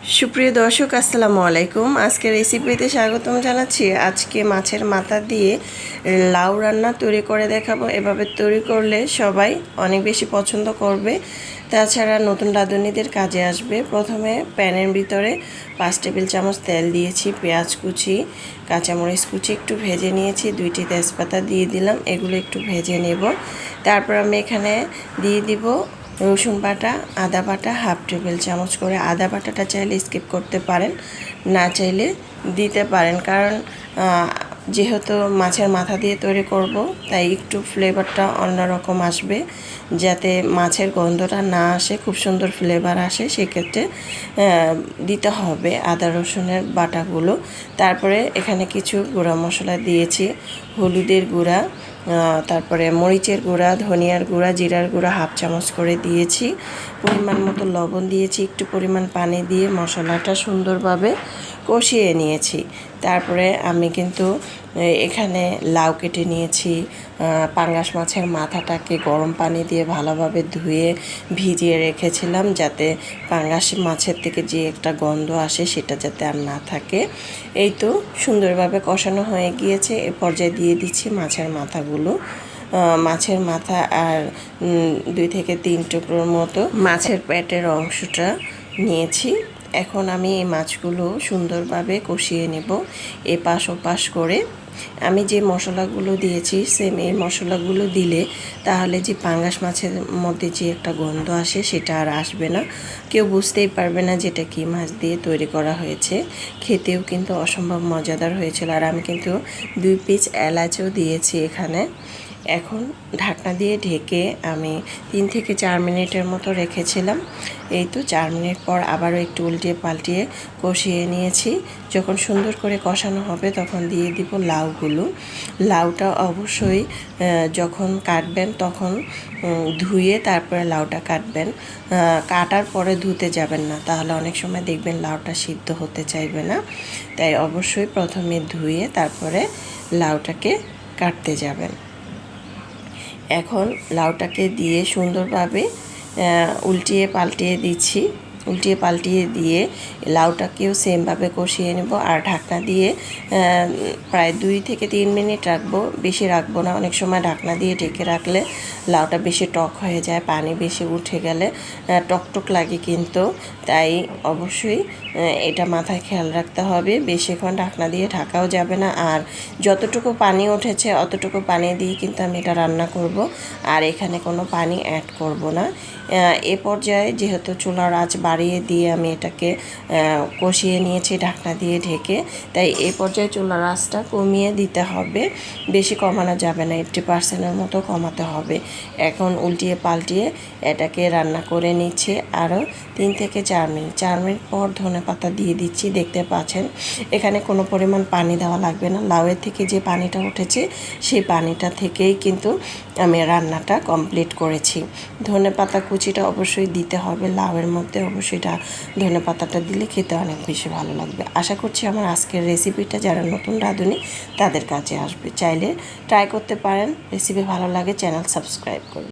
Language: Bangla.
সুপ্রিয় দর্শক, আসসালামু আলাইকুম। আজকে রেসিপিতে স্বাগতম জানাচ্ছি। আজকে মাছের মাথা দিয়ে লাউ রান্না তৈরি করে দেখাবো। এভাবে তৈরি করলে সবাই অনেক বেশি পছন্দ করবে। তাছাড়া নতুন রাঁধুনিদের কাজে আসবে। প্রথমে প্যানের ভিতরে পাঁচ টেবিল চামচ তেল দিয়েছি, পেঁয়াজ কুচি, কাঁচামরিচ কুচি একটু ভেজে নিয়েছি, দুইটি তেজপাতা দিয়ে দিলাম, এগুলো একটু ভেজে নেব। তারপর আমি এখানে দিয়ে দিব রসুন বাটা, আদা বাটা, হাফ টেবিল চামচ করে আদা বাটাটা চাইলে স্কিপ করতে পারেন, না চাইলে দিতে পারেন। কারণ যেহেতু মাছের মাথা দিয়ে তৈরি করব, তাই একটু ফ্লেভারটা অন্যরকম আসবে, যাতে মাছের গন্ধটা না আসে, খুব সুন্দর ফ্লেভার আসে, সেক্ষেত্রে দিতে হবে আদা, রসুনের বাটাগুলো। তারপরে এখানে কিছু গুঁড়া মশলা দিয়েছি, হলুদের গুঁড়া তারপরে মরিচের গুঁড়া, ধনিয়ার গুঁড়া, জিরার গুঁড়া হাফ চামচ করে দিয়েছি। পরিমাণ মতো লবণ দিয়েছি, একটু পরিমাণ পানি দিয়ে মশলাটা সুন্দরভাবে কষিয়ে নিয়েছি। তারপরে আমি কিন্তু এখানে লাউ কেটে নিয়েছি। পাঙ্গাস মাছের মাথাটাকে গরম পানি দিয়ে ভালোভাবে ধুয়ে ভিজিয়ে রেখেছিলাম যাতে পাঙ্গাস মাছের থেকে যে একটা গন্ধ আসে সেটা যাতে আর না থাকে। এই তো সুন্দরভাবে কষানো হয়ে গিয়েছে। এ পর্যায়ে দিয়ে দিচ্ছি মাছের মাথাগুলো। মাছের মাথা আর দুই থেকে তিন টুকরোর মতো মাছের পেটের অংশটা নিয়েছি। এখন আমি এই মাছগুলো সুন্দরভাবে কষিয়ে নেব, এপাশ ওপাশ করে। আমি যে মশলাগুলো দিয়েছি সেম এই মশলাগুলো দিলে তাহলে যে পাঙ্গাস মাছের মধ্যে যে একটা গন্ধ আসে সেটা আর আসবে না। কেউ বুঝতেই পারবে না যেটা কি মাছ দিয়ে তৈরি করা হয়েছে। খেতেও কিন্তু অসম্ভব মজাদার হয়েছিল। আর আমি কিন্তু দুই পিস এলাচও দিয়েছি এখানে। এখন ঢাকনা দিয়ে ঢেকে আমি তিন থেকে চার মিনিটের মতো রেখেছিলাম। এই তো চার মিনিট পর আবারও একটু উল্টিয়ে পাল্টিয়ে কষিয়ে নিয়েছি। যখন সুন্দর করে কষানো হবে তখন দিয়ে দিব লাউগুলো। লাউটা অবশ্যই যখন কাটবেন তখন ধুয়ে তারপরে লাউটা কাটবেন। কাটার পরে ধুতে যাবেন না, তাহলে অনেক সময় দেখবেন লাউটা সিদ্ধ হতে চাইবে না। তাই অবশ্যই প্রথমে ধুয়ে তারপরে লাউটাকে কাটতে যাবেন। এখন লাউটাকে দিয়ে সুন্দরভাবে উল্টিয়ে পাল্টিয়ে দিচ্ছি। উল্টিয়ে পাল্টিয়ে দিয়ে লাউটাকেও সেমভাবে কষিয়ে নেব আর ঢাকনা দিয়ে প্রায় দুই থেকে তিন মিনিট রাখব। বেশি রাখব না, অনেক সময় ঢাকনা দিয়ে ঢেকে রাখলে লাউটা বেশি টক হয়ে যায়, পানি বেশি উঠে গেলে টকটক লাগে কিন্তু। তাই অবশ্যই এটা মাথায় খেয়াল রাখতে হবে। বেশিক্ষণ ঢাকনা দিয়ে ঢাকাও যাবে না। আর যতটুকু পানি উঠেছে, অতটুকু পানি দিয়ে কিন্তু আমি এটা রান্না করব। আর এখানে কোনো পানি অ্যাড করব না। এ পর্যায়ে যেহেতু চুলার আঁচ বাড়িয়ে দিয়ে আমি এটাকে কষিয়ে নিয়েছি, ঢাকনা দিয়ে ঢেকে। তাই এই পর্যায়ে চুলার আঁচটা কমিয়ে দিতে হবে। বেশি কমানো যাবে না, এইট্টি পার্সেন্টের মতো কমাতে হবে। এখন উল্টিয়ে পাল্টিয়ে এটাকে রান্না করে নিচ্ছে। আরও তিন থেকে চার মিনিট চার মিনিট পর ধনে পাতা দিয়ে দিচ্ছি, দেখতে পাচ্ছেন। এখানে কোনো পরিমাণ পানি দেওয়া লাগবে না। লাউয়ের থেকে যে পানিটা উঠেছে, সেই পানিটা থেকেই কিন্তু আমি রান্নাটা কমপ্লিট করেছি। ধনে পাতা কুচিটা অবশ্যই দিতে হবে, লাউয়ের মধ্যে অবশ্যই ধনে পাতাটা দিলে খেতে অনেক বেশি ভালো লাগবে। আশা করছি আমার আজকের রেসিপিটা যারা নতুন রাঁধুনি, তাদের কাছে আসবে। চাইলে ট্রাই করতে পারেন। রেসিপি ভালো লাগে চ্যানেল সাবস্ক্রাইব করুন।